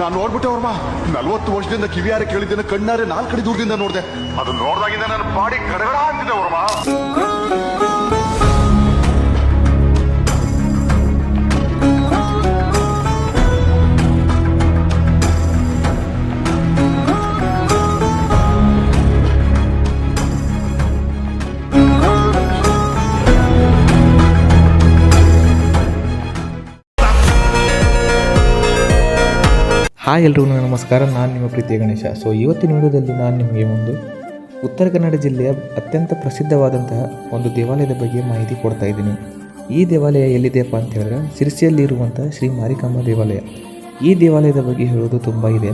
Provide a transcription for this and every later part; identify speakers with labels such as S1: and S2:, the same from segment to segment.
S1: ನಾನು ನೋಡ್ಬಿಟ್ಟೆ ಅವ್ರಮ್ಮ ನಲ್ವತ್ತು ವರ್ಷದಿಂದ ಕಿವಿಯಾರೆ ಕೇಳಿದ್ದೇನೆ, ಕಣ್ಣಾರೆ ನಾಲ್ಕಡಿ ಕಡೆ ದೂರದಿಂದ ನೋಡಿದೆ. ಅದು ನೋಡಿದಾಗಿಂದ ನನ್ನ ಬಾಡಿ ಗಡಗಡ ಅಂತಿದೆ ಅವ್ರಮ್ಮ
S2: ಹಾಯ್ ಎಲ್ರಿಗೂ ನಮಸ್ಕಾರ. ನಾನು ನಿಮ್ಮ ಪ್ರೀತಿಯ ಗಣೇಶ. ಸೊ ಇವತ್ತಿನ ವಿಡಿಯೋದಲ್ಲಿ ನಾನು ನಿಮಗೆ ಒಂದು ಉತ್ತರ ಕನ್ನಡ ಜಿಲ್ಲೆಯ ಅತ್ಯಂತ ಪ್ರಸಿದ್ಧವಾದಂತಹ ಒಂದು ದೇವಾಲಯದ ಬಗ್ಗೆ ಮಾಹಿತಿ ಕೊಡ್ತಾ ಇದ್ದೀನಿ. ಈ ದೇವಾಲಯ ಎಲ್ಲಿದೆಯಪ್ಪ ಅಂತ ಹೇಳಿದ್ರೆ ಸಿರ್ಸಿಯಲ್ಲಿರುವಂಥ ಶ್ರೀ ಮಾರಿಕಾಂಬ ದೇವಾಲಯ. ಈ ದೇವಾಲಯದ ಬಗ್ಗೆ ಹೇಳೋದು ತುಂಬ ಇದೆ.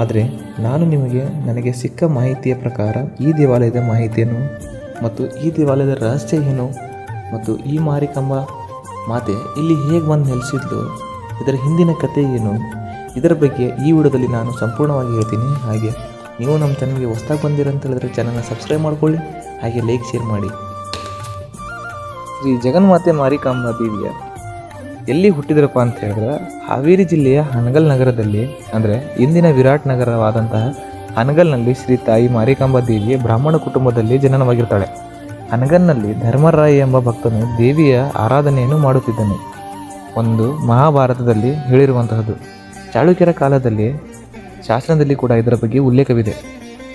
S2: ಆದರೆ ನಾನು ನಿಮಗೆ ನನಗೆ ಸಿಕ್ಕ ಮಾಹಿತಿಯ ಪ್ರಕಾರ ಈ ದೇವಾಲಯದ ಮಾಹಿತಿಯನ್ನು ಮತ್ತು ಈ ದೇವಾಲಯದ ರಹಸ್ಯ ಏನು ಮತ್ತು ಈ ಮಾರಿಕಾಂಬ ಮಾತೆ ಇಲ್ಲಿ ಹೇಗೆ ಬಂದು ನೆಲೆಸಿದ್ಲು, ಇದರ ಹಿಂದಿನ ಕಥೆ ಏನು ಇದರ ಬಗ್ಗೆ ಈ ವಿಡಿಯೋದಲ್ಲಿ ನಾನು ಸಂಪೂರ್ಣವಾಗಿ ಹೇಳ್ತೀನಿ. ಹಾಗೆ ನೀವು ನಮ್ಮ ಚಾನಲ್ಗೆ ಹೊಸ್ದಾಗಿ ಬಂದಿರ ಅಂತ ಹೇಳಿದ್ರೆ ಚಾನಲ್ನ ಸಬ್ಸ್ಕ್ರೈಬ್ ಮಾಡ್ಕೊಳ್ಳಿ, ಹಾಗೆ ಲೈಕ್ ಶೇರ್ ಮಾಡಿ. ಶ್ರೀ ಜಗನ್ಮಾತೆ ಮಾರಿಕಾಂಬಾ ದೇವಿಯ ಎಲ್ಲಿ ಹುಟ್ಟಿದ್ರಪ್ಪ ಅಂತ ಹೇಳಿದ್ರೆ ಹಾವೇರಿ ಜಿಲ್ಲೆಯ ಹನಗಲ್ ನಗರದಲ್ಲಿ, ಅಂದರೆ ಇಂದಿನ ವಿರಾಟ್ ನಗರವಾದಂತಹ ಹನಗಲ್ನಲ್ಲಿ ಶ್ರೀ ತಾಯಿ ಮಾರಿಕಾಂಬಾ ದೇವಿಯ ಬ್ರಾಹ್ಮಣ ಕುಟುಂಬದಲ್ಲಿ ಜನನವಾಗಿರ್ತಾಳೆ. ಹನಗಲ್ನಲ್ಲಿ ಧರ್ಮರಾಯ ಎಂಬ ಭಕ್ತನು ದೇವಿಯ ಆರಾಧನೆಯನ್ನು ಮಾಡುತ್ತಿದ್ದನು. ಒಂದು ಮಹಾಭಾರತದಲ್ಲಿ ಹೇಳಿರುವಂತಹದ್ದು. ಚಾಳುಕ್ಯರ ಕಾಲದಲ್ಲಿ ಶಾಸನದಲ್ಲಿ ಕೂಡ ಇದರ ಬಗ್ಗೆ ಉಲ್ಲೇಖವಿದೆ.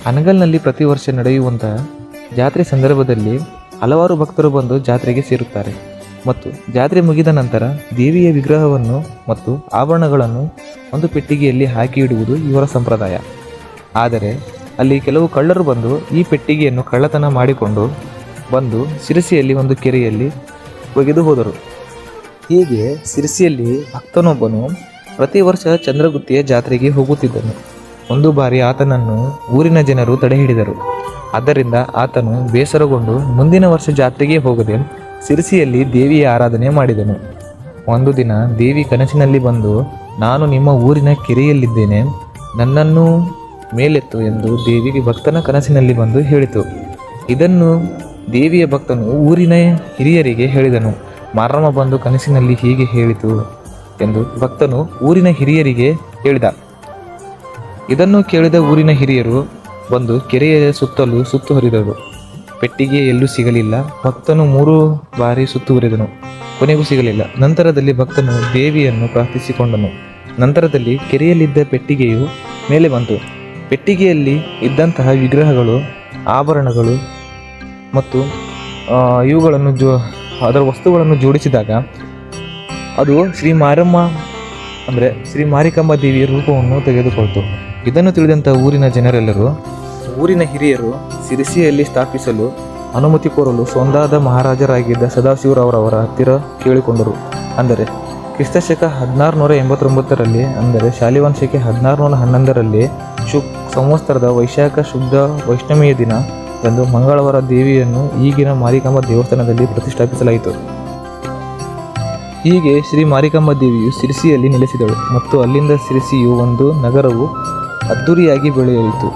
S2: ಹನಗಲ್ನಲ್ಲಿ ಪ್ರತಿ ವರ್ಷ ನಡೆಯುವಂತಹ ಜಾತ್ರೆ ಸಂದರ್ಭದಲ್ಲಿ ಹಲವಾರು ಭಕ್ತರು ಬಂದು ಜಾತ್ರೆಗೆ ಸೇರುತ್ತಾರೆ ಮತ್ತು ಜಾತ್ರೆ ಮುಗಿದ ನಂತರ ದೇವಿಯ ವಿಗ್ರಹವನ್ನು ಮತ್ತು ಆಭರಣಗಳನ್ನು ಒಂದು ಪೆಟ್ಟಿಗೆಯಲ್ಲಿ ಹಾಕಿ ಇಡುವುದು ಇವರ ಸಂಪ್ರದಾಯ. ಆದರೆ ಅಲ್ಲಿ ಕೆಲವು ಕಳ್ಳರು ಬಂದು ಈ ಪೆಟ್ಟಿಗೆಯನ್ನು ಕಳ್ಳತನ ಮಾಡಿಕೊಂಡು ಬಂದು ಶಿರಸಿಯಲ್ಲಿ ಒಂದು ಕೆರೆಯಲ್ಲಿ ಒಗೆದು ಹೋದರು. ಹೀಗೆ ಶಿರಸಿಯಲ್ಲಿ ಭಕ್ತನೊಬ್ಬನು ಪ್ರತಿ ವರ್ಷ ಚಂದ್ರಗುತ್ತಿಯ ಜಾತ್ರೆಗೆ ಹೋಗುತ್ತಿದ್ದನು. ಒಂದು ಬಾರಿ ಆತನನ್ನು ಊರಿನ ಜನರು ತಡೆಹಿಡಿದರು. ಆದ್ದರಿಂದ ಆತನು ಬೇಸರಗೊಂಡು ಮುಂದಿನ ವರ್ಷ ಜಾತ್ರೆಗೆ ಹೋಗದೆ ಸಿರಿಸಿಯಲ್ಲಿ ದೇವಿಯ ಆರಾಧನೆ ಮಾಡಿದನು. ಒಂದು ದಿನ ದೇವಿ ಕನಸಿನಲ್ಲಿ ಬಂದು, ನಾನು ನಿಮ್ಮ ಊರಿನ ಕೆರೆಯಲ್ಲಿದ್ದೇನೆ, ನನ್ನನ್ನು ಮೇಲೆತ್ತು ಎಂದು ದೇವಿಗೆ ಭಕ್ತನ ಕನಸಿನಲ್ಲಿ ಬಂದು ಹೇಳಿತು. ಇದನ್ನು ದೇವಿಯ ಭಕ್ತನು ಊರಿನ ಹಿರಿಯರಿಗೆ ಹೇಳಿದನು. ಮಾರಮ್ಮ ಬಂದು ಕನಸಿನಲ್ಲಿ ಹೀಗೆ ಹೇಳಿತು ಎಂದು ಭಕ್ತನು ಊರಿನ ಹಿರಿಯರಿಗೆ ಹೇಳಿದ. ಇದನ್ನು ಕೇಳಿದ ಊರಿನ ಹಿರಿಯರು ಬಂದು ಕೆರೆಯ ಸುತ್ತಲೂ ಸುತ್ತುವರಿದರು ಪೆಟ್ಟಿಗೆ ಎಲ್ಲೂ ಸಿಗಲಿಲ್ಲ. ಭಕ್ತನು ಮೂರು ಬಾರಿ ಸುತ್ತುವರಿದನು ಕೊನೆಗೂ ಸಿಗಲಿಲ್ಲ. ನಂತರದಲ್ಲಿ ಭಕ್ತನು ದೇವಿಯನ್ನು ಪ್ರಾರ್ಥಿಸಿಕೊಂಡನು. ನಂತರದಲ್ಲಿ ಕೆರೆಯಲ್ಲಿದ್ದ ಪೆಟ್ಟಿಗೆಯು ಮೇಲೆ ಬಂತು. ಪೆಟ್ಟಿಗೆಯಲ್ಲಿ ಇದ್ದಂತಹ ವಿಗ್ರಹಗಳು, ಆಭರಣಗಳು ಮತ್ತು ಇವುಗಳನ್ನು ಜೋ, ಅದರ ವಸ್ತುಗಳನ್ನು ಜೋಡಿಸಿದಾಗ ಅದು ಶ್ರೀ ಮಾರಮ್ಮ, ಅಂದರೆ ಶ್ರೀ ಮಾರಿಕಾಂಬ ದೇವಿಯ ರೂಪವನ್ನು ತೆಗೆದುಕೊಳ್ತು. ಇದನ್ನು ತಿಳಿದಂಥ ಊರಿನ ಜನರೆಲ್ಲರೂ, ಊರಿನ ಹಿರಿಯರು ಸಿರಿಸಿಯಲ್ಲಿ ಸ್ಥಾಪಿಸಲು ಅನುಮತಿ ಕೋರಲು ಸೊಂದಾದ ಮಹಾರಾಜರಾಗಿದ್ದ ಸದಾಶಿವರವರವರ ಹತ್ತಿರ ಕೇಳಿಕೊಂಡರು. ಅಂದರೆ ಕ್ರಿಸ್ತಶಕ ಹದಿನಾರು ನೂರ ಎಂಬತ್ತೊಂಬತ್ತರಲ್ಲಿ, ಅಂದರೆ ಶಾಲಿವಾನ್ ಶಕೆ ಹದಿನಾರು ನೂರ ಹನ್ನೊಂದರಲ್ಲಿ ಶುಕ್ ಸಂವತ್ಸರದ ವೈಶಾಖ ಶುದ್ಧ ವೈಷ್ಣವಿಯ ದಿನ ಎಂದು ಮಂಗಳವಾರ ದೇವಿಯನ್ನು ಈಗಿನ ಮಾರಿಕಾಂಬ ದೇವಸ್ಥಾನದಲ್ಲಿ ಪ್ರತಿಷ್ಠಾಪಿಸಲಾಯಿತು. ಹೀಗೆ ಶ್ರೀ ಮಾರಿಕಾಂಬ ದೇವಿಯು ಸಿರಿಸಿಯಲ್ಲಿ ನೆಲೆಸಿದಳು ಮತ್ತು ಅಲ್ಲಿಂದ ಸಿರಿಸಿಯು ಒಂದು ನಗರವು ಅದ್ದೂರಿಯಾಗಿ ಬೆಳೆಯಿತು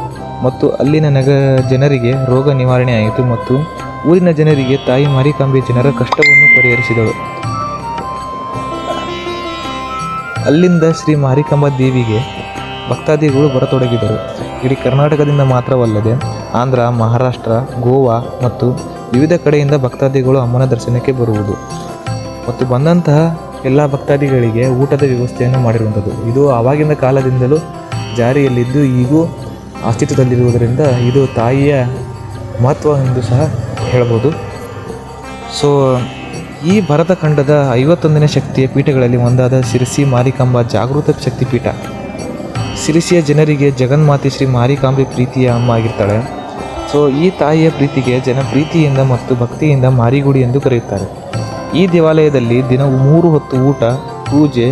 S2: ಮತ್ತು ಅಲ್ಲಿನ ನಗ ಜನರಿಗೆ ರೋಗ ನಿವಾರಣೆಯಾಯಿತು ಮತ್ತು ಊರಿನ ಜನರಿಗೆ ತಾಯಿ ಮಾರಿಕಾಂಬೆ ಜನರ ಕಷ್ಟವನ್ನು ಪರಿಹರಿಸಿದಳು. ಅಲ್ಲಿಂದ ಶ್ರೀ ಮಾರಿಕಾಂಬ ದೇವಿಗೆ ಭಕ್ತಾದಿಗಳು ಬರತೊಡಗಿದರು. ಇಡೀ ಕರ್ನಾಟಕದಿಂದ ಮಾತ್ರವಲ್ಲದೆ ಆಂಧ್ರ, ಮಹಾರಾಷ್ಟ್ರ, ಗೋವಾ ಮತ್ತು ವಿವಿಧ ಕಡೆಯಿಂದ ಭಕ್ತಾದಿಗಳು ಅಮ್ಮನ ದರ್ಶನಕ್ಕೆ ಬರುವುದು. ಮತ್ತು ಬಂದಂತಹ ಎಲ್ಲ ಭಕ್ತಾದಿಗಳಿಗೆ ಊಟದ ವ್ಯವಸ್ಥೆಯನ್ನು ಮಾಡಿರುವಂಥದ್ದು. ಇದು ಆವಾಗಿನ ಕಾಲದಿಂದಲೂ ಜಾರಿಯಲ್ಲಿದ್ದು, ಈಗೂ ಅಸ್ತಿತ್ವದಲ್ಲಿರುವುದರಿಂದ ಇದು ತಾಯಿಯ ಮಹತ್ವ ಎಂದು ಸಹ ಹೇಳ್ಬೋದು. ಸೊ ಈ ಭರತಖಂಡದ ಐವತ್ತೊಂದನೇ ಶಕ್ತಿಯ ಪೀಠಗಳಲ್ಲಿ ಒಂದಾದ ಸಿರಿಸಿ ಮಾರಿಕಾಂಬ ಜಾಗೃತ ಶಕ್ತಿಪೀಠ. ಸಿರಿಸಿಯ ಜನರಿಗೆ ಜಗನ್ಮಾತೆ ಶ್ರೀ ಮಾರಿಕಾಂಬೆ ಪ್ರೀತಿಯ ಅಮ್ಮ ಆಗಿರ್ತಾಳೆ. ಸೊ ಈ ತಾಯಿಯ ಪ್ರೀತಿಗೆ ಜನ ಪ್ರೀತಿಯಿಂದ ಮತ್ತು ಭಕ್ತಿಯಿಂದ ಮಾರಿಗುಡಿ ಎಂದು ಕರೆಯುತ್ತಾರೆ. ಈ ದೇವಾಲಯದಲ್ಲಿ ದಿನವೂ ಮೂರು ಹೊತ್ತು ಊಟ, ಪೂಜೆ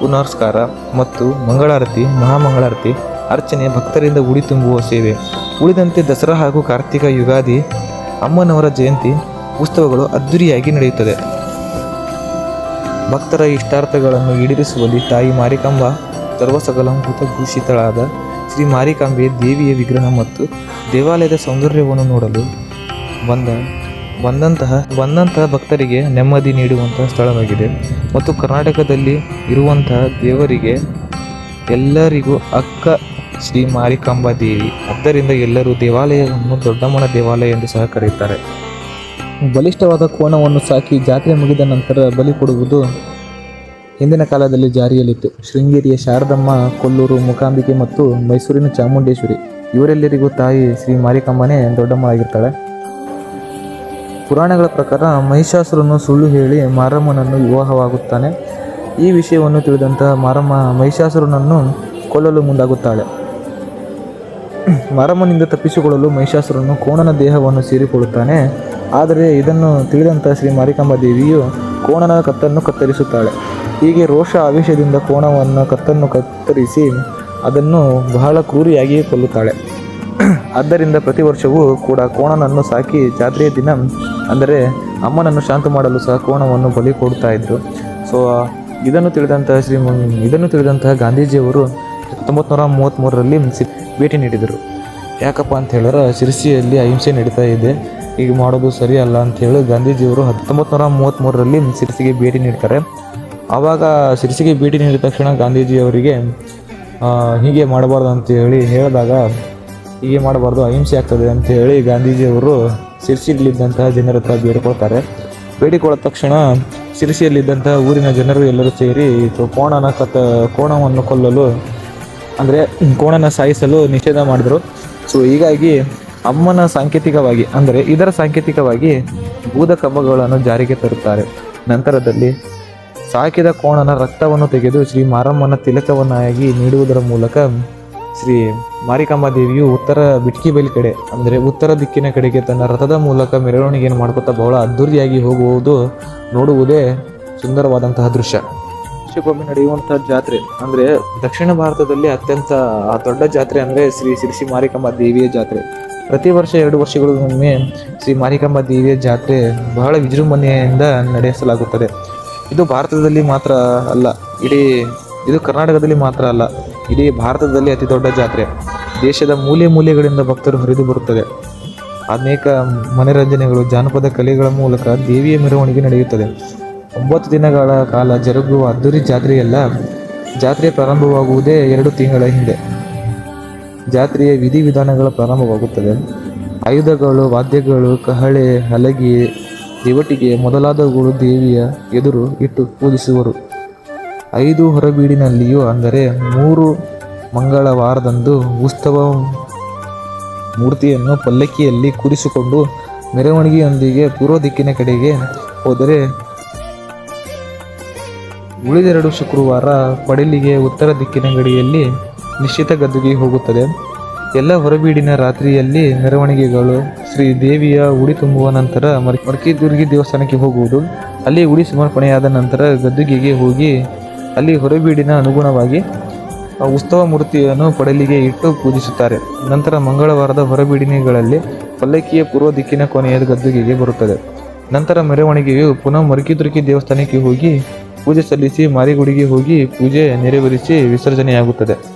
S2: ಪುನರ್ಸ್ಕಾರ ಮತ್ತು ಮಂಗಳಾರತಿ, ಮಹಾಮಂಗಳಾರತಿ, ಅರ್ಚನೆ, ಭಕ್ತರಿಂದ ಉಡಿ ತುಂಬುವ ಸೇವೆ. ಉಳಿದಂತೆ ದಸರಾ ಹಾಗೂ ಕಾರ್ತಿಕ ಯುಗಾದಿ, ಅಮ್ಮನವರ ಜಯಂತಿ ಉತ್ಸವಗಳು ಅದ್ದೂರಿಯಾಗಿ ನಡೆಯುತ್ತದೆ. ಭಕ್ತರ ಇಷ್ಟಾರ್ಥಗಳನ್ನು ಈಡೇರಿಸುವಲ್ಲಿ ತಾಯಿ ಮಾರಿಕಾಂಬ ಸರ್ವಸಗಲಂಕೃತ ಭೂಷಿತಳಾದ ಶ್ರೀ ಮಾರಿಕಾಂಬೆ ದೇವಿಯ ವಿಗ್ರಹ ಮತ್ತು ದೇವಾಲಯದ ಸೌಂದರ್ಯವನ್ನು ನೋಡಲು ಬಂದ ಬಂದಂತಹ ಬಂದಂತಹ ಭಕ್ತರಿಗೆ ನೆಮ್ಮದಿ ನೀಡುವಂತಹ ಸ್ಥಳವಾಗಿದೆ. ಮತ್ತು ಕರ್ನಾಟಕದಲ್ಲಿ ಇರುವಂತಹ ದೇವರಿಗೆ ಎಲ್ಲರಿಗೂ ಅಕ್ಕ ಶ್ರೀ ಮಾರಿಕಾಂಬಾ ದೇವಿ. ಆದ್ದರಿಂದ ಎಲ್ಲರೂ ದೇವಾಲಯವನ್ನು ದೊಡ್ಡಮ್ಮನ ದೇವಾಲಯ ಎಂದು ಸಹ ಕರೆಯುತ್ತಾರೆ. ಬಲಿಷ್ಠವಾದ ಕೋಣವನ್ನು ಸಾಕಿ ಜಾತ್ರೆ ಮುಗಿದ ನಂತರ ಬಲಿ ಕೊಡುವುದು ಹಿಂದಿನ ಕಾಲದಲ್ಲಿ ಜಾರಿಯಲ್ಲಿತ್ತು. ಶೃಂಗೇರಿಯ ಶಾರದಮ್ಮ, ಕೊಲ್ಲೂರು, ಮೂಕಾಂಬಿಕೆ ಮತ್ತು ಮೈಸೂರಿನ ಚಾಮುಂಡೇಶ್ವರಿ ಇವರೆಲ್ಲರಿಗೂ ತಾಯಿ ಶ್ರೀ ಮಾರಿಕಮ್ಮನೇ ದೊಡ್ಡಮ್ಮಳಾಗಿರ್ತಾಳೆ ಪುರಾಣಗಳ ಪ್ರಕಾರ ಮಹಿಷಾಸುರನು ಸುಳ್ಳು ಹೇಳಿ ಮಾರಮ್ಮನನ್ನು ವಿವಾಹವಾಗುತ್ತಾನೆ. ಈ ವಿಷಯವನ್ನು ತಿಳಿದಂತಹ ಮಾರಮ್ಮ ಮಹಿಷಾಸುರನನ್ನು ಕೊಲ್ಲಲು ಮುಂದಾಗುತ್ತಾಳೆ. ಮಾರಮ್ಮನಿಂದ ತಪ್ಪಿಸಿಕೊಳ್ಳಲು ಮಹಿಷಾಸುರನು ಕೋಣನ ದೇಹವನ್ನು ಸೇರಿಕೊಳ್ಳುತ್ತಾನೆ. ಆದರೆ ಇದನ್ನು ತಿಳಿದಂಥ ಶ್ರೀ ಮಾರಿಕಾಂಬಾ ದೇವಿಯು ಕೋಣನ ಕತ್ತನ್ನು ಕತ್ತರಿಸುತ್ತಾಳೆ. ಹೀಗೆ ರೋಷ ಆವೇಶದಿಂದ ಕೋಣವನ್ನು ಕತ್ತನ್ನು ಕತ್ತರಿಸಿ ಅದನ್ನು ಬಹಳ ಕ್ರೂರಿಯಾಗಿಯೇ ಕೊಲ್ಲುತ್ತಾಳೆ. ಆದ್ದರಿಂದ ಪ್ರತಿ ವರ್ಷವೂ ಕೂಡ ಕೋಣನನ್ನು ಸಾಕಿ ಜಾತ್ರೆಯ ದಿನ, ಅಂದರೆ ಅಮ್ಮನನ್ನು ಶಾಂತ ಮಾಡಲು ಸಹ ಕೋಣವನ್ನು ಬಲಿ ಕೊಡ್ತಾ ಇದ್ದರು ಸೊ ಇದನ್ನು ತಿಳಿದಂತಹ ಶ್ರೀ ಇದನ್ನು ತಿಳಿದಂತಹ ಗಾಂಧೀಜಿಯವರು ಹತ್ತೊಂಬತ್ತು ನೂರ ಮೂವತ್ತ್ಮೂರರಲ್ಲಿ ಭೇಟಿ ನೀಡಿದರು. ಯಾಕಪ್ಪ ಅಂತ ಹೇಳಿದ್ರೆ ಶಿರಸಿಯಲ್ಲಿ ಅಹಿಂಸೆ ನಡೀತಾ ಇದೆ. ಈಗ ಮಾಡೋದು ಸರಿ ಅಲ್ಲ ಅಂತ ಹೇಳಿ ಗಾಂಧೀಜಿಯವರು ಹತ್ತೊಂಬತ್ತು ನೂರ ಮೂವತ್ತ್ಮೂರರಲ್ಲಿ ಶಿರಸಿಗೆ ಭೇಟಿ ನೀಡ್ತಾರೆ. ಆವಾಗ ಶಿರಸಿಗೆ ಭೇಟಿ ನೀಡಿದ ತಕ್ಷಣ ಗಾಂಧೀಜಿಯವರಿಗೆ ಹೀಗೆ ಮಾಡಬಾರ್ದು ಅಂತ ಹೇಳಿ ಹೇಳಿದಾಗ ಹೀಗೆ ಮಾಡಬಾರ್ದು, ಅಹಿಂಸೆ ಆಗ್ತದೆ ಅಂತ ಹೇಳಿ ಗಾಂಧೀಜಿಯವರು ಶಿರ್ಸಿಯಲ್ಲಿದ್ದಂತಹ ಜನರ ಹತ್ರ ಬೇಡಿಕೊಳ್ತಾರೆ. ಬೇಡಿಕೊಳ್ಳ ತಕ್ಷಣ ಸಿರಿಸಿಯಲ್ಲಿದ್ದಂತಹ ಊರಿನ ಜನರು ಎಲ್ಲರೂ ಸೇರಿ ಕೋಣನ ಕತ್ತ, ಕೋಣವನ್ನು ಕೊಲ್ಲಲು, ಅಂದರೆ ಕೋಣನ ಸಾಯಿಸಲು ನಿಷೇಧ ಮಾಡಿದರು. ಸೊ ಹೀಗಾಗಿ ಅಮ್ಮನ ಸಾಂಕೇತಿಕವಾಗಿ, ಅಂದರೆ ಇದರ ಸಾಂಕೇತಿಕವಾಗಿ ಬೂದ ಕಂಬಗಳನ್ನು ಜಾರಿಗೆ ತರುತ್ತಾರೆ. ನಂತರದಲ್ಲಿ ಸಾಕಿದ ಕೋಣನ ರಕ್ತವನ್ನು ತೆಗೆದು ಶ್ರೀ ಮಾರಮ್ಮನ ತಿಲಕವನ್ನಾಗಿ ನೀಡುವುದರ ಮೂಲಕ ಶ್ರೀ ಮಾರಿಕಾಂಬಾ ದೇವಿಯು ಉತ್ತರ ಬಿಟ್ಕಿ ಬೈಲ್ ಕಡೆ, ಅಂದರೆ ಉತ್ತರ ದಿಕ್ಕಿನ ಕಡೆಗೆ ತನ್ನ ರಥದ ಮೂಲಕ ಮೆರವಣಿಗೆಯನ್ನು ಮಾಡ್ಕೊತಾ ಬಹಳ ಅದ್ಧೂರಿಯಾಗಿ ಹೋಗುವುದು ನೋಡುವುದೇ ಸುಂದರವಾದಂತಹ ದೃಶ್ಯ. ವರ್ಷಕ್ಕೊಮ್ಮೆ ನಡೆಯುವಂತಹ ಜಾತ್ರೆ, ಅಂದರೆ ದಕ್ಷಿಣ ಭಾರತದಲ್ಲಿ ಅತ್ಯಂತ ದೊಡ್ಡ ಜಾತ್ರೆ ಅಂದರೆ ಶ್ರೀ ಶಿರ್ಸಿ ಮಾರಿಕಾಂಬಾ ದೇವಿಯ ಜಾತ್ರೆ. ಪ್ರತಿ ವರ್ಷ ಎರಡು ವರ್ಷಗಳಿಗೊಮ್ಮೆ ಶ್ರೀ ಮಾರಿಕಾಂಬಾ ದೇವಿಯ ಜಾತ್ರೆ ಬಹಳ ವಿಜೃಂಭಣೆಯಿಂದ ನಡೆಸಲಾಗುತ್ತದೆ. ಇದು ಭಾರತದಲ್ಲಿ ಮಾತ್ರ ಅಲ್ಲ, ಇಡೀ, ಇದು ಕರ್ನಾಟಕದಲ್ಲಿ ಮಾತ್ರ ಅಲ್ಲ ಇಡೀ ಭಾರತದಲ್ಲಿ ಅತಿ ದೊಡ್ಡ ಜಾತ್ರೆ. ದೇಶದ ಮೂಲೆ ಮೂಲೆಗಳಿಂದ ಭಕ್ತರು ಹರಿದು ಬರುತ್ತದೆ. ಅನೇಕ ಮನರಂಜನೆಗಳು ಜಾನಪದ ಕಲೆಗಳ ಮೂಲಕ ದೇವಿಯ ಮೆರವಣಿಗೆ ನಡೆಯುತ್ತದೆ. ಒಂಬತ್ತು ದಿನಗಳ ಕಾಲ ಜರುಗುವ ಅದ್ದೂರಿ ಜಾತ್ರೆಯೆಲ್ಲ, ಜಾತ್ರೆ ಪ್ರಾರಂಭವಾಗುವುದೇ ಎರಡು ತಿಂಗಳ ಹಿಂದೆ. ಜಾತ್ರೆಯ ವಿಧಿವಿಧಾನಗಳ ಪ್ರಾರಂಭವಾಗುತ್ತದೆ. ಆಯುಧಗಳು, ವಾದ್ಯಗಳು, ಕಹಳೆ, ಹಲಗೆ, ದೇವಟಿಗೆ ಮೊದಲಾದವುಗಳು ದೇವಿಯ ಎದುರು ಇಟ್ಟು ಪೂಜಿಸುವರು. ಐದು ಹೊರಬೀಡಿನಲ್ಲಿಯೂ, ಅಂದರೆ ಮೂರು ಮಂಗಳವಾರದಂದು ಉತ್ಸವ ಮೂರ್ತಿಯನ್ನು ಪಲ್ಲಕ್ಕಿಯಲ್ಲಿ ಕೂರಿಸಿಕೊಂಡು ಮೆರವಣಿಗೆಯೊಂದಿಗೆ ಪೂರ್ವ ದಿಕ್ಕಿನ ಕಡೆಗೆ ಹೋದರೆ ಉಳಿದೆರಡು ಶುಕ್ರವಾರ ಪಡಲಿಗೆ ಉತ್ತರ ದಿಕ್ಕಿನ ಗಡಿಯಲ್ಲಿ ನಿಶ್ಚಿತ ಗದ್ದುಗೆ ಹೋಗುತ್ತದೆ. ಎಲ್ಲ ಹೊರಬೀಡಿನ ರಾತ್ರಿಯಲ್ಲಿ ಮೆರವಣಿಗೆಗಳು ಶ್ರೀ ದೇವಿಯ ಉಡಿ ತುಂಬುವ ನಂತರ ಮರ್, ಮರ್ಕಿದುರ್ಗಿ ದೇವಸ್ಥಾನಕ್ಕೆ ಹೋಗುವುದು. ಅಲ್ಲಿ ಉಡಿ ಸಮರ್ಪಣೆಯಾದ ನಂತರ ಗದ್ದುಗೆಗೆ ಹೋಗಿ ಅಲ್ಲಿ ಹೊರಬೀಡಿನ ಅನುಗುಣವಾಗಿ ಉತ್ಸವ ಮೂರ್ತಿಯನ್ನು ಪಡಲಿಗೆ ಇಟ್ಟು ಪೂಜಿಸುತ್ತಾರೆ. ನಂತರ ಮಂಗಳವಾರದ ಹೊರಬೀಡಿನಗಳಲ್ಲಿ ಪಲ್ಲಕ್ಕಿಯ ಪೂರ್ವ ದಿಕ್ಕಿನ ಕೊನೆಯ ಗದ್ದುಗೆಗೆ ಬರುತ್ತದೆ. ನಂತರ ಮೆರವಣಿಗೆಯು ಪುನಃ ಮರುಕಿದುರುಕಿ ದೇವಸ್ಥಾನಕ್ಕೆ ಹೋಗಿ ಪೂಜೆ ಸಲ್ಲಿಸಿ ಮಾರಿಗುಡಿಗೆ ಹೋಗಿ ಪೂಜೆ ನೆರವೇರಿಸಿ ವಿಸರ್ಜನೆಯಾಗುತ್ತದೆ.